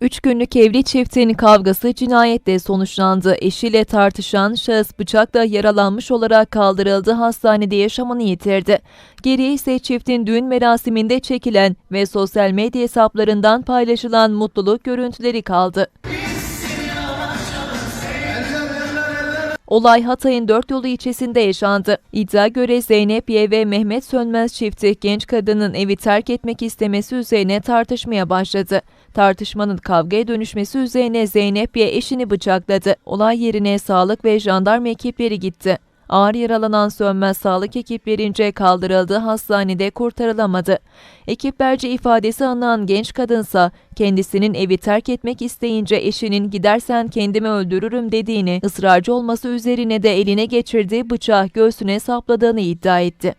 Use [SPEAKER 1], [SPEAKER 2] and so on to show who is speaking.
[SPEAKER 1] Üç günlük evli çiftin kavgası cinayetle sonuçlandı. Eşiyle tartışan şahıs bıçakla yaralanmış olarak kaldırıldı hastanede yaşamını yitirdi. Geriye ise çiftin düğün merasiminde çekilen ve sosyal medya hesaplarından paylaşılan mutluluk görüntüleri kaldı. Olay Hatay'ın dört yolu ilçesinde yaşandı. İddia göre Zeynep Y ve Mehmet Sönmez çifti genç kadının evi terk etmek istemesi üzerine tartışmaya başladı. Tartışmanın kavgaya dönüşmesi üzerine Zeynep Y eşini bıçakladı. Olay yerine sağlık ve jandarma ekipleri gitti. Ağır yaralanan Sönmez sağlık ekiplerince kaldırıldığı hastanede kurtarılamadı. Ekiplerce ifadesi alınan genç kadınsa kendisinin evi terk etmek isteyince eşinin gidersen kendimi öldürürüm dediğini, ısrarcı olması üzerine de eline geçirdiği bıçağı göğsüne sapladığını iddia etti.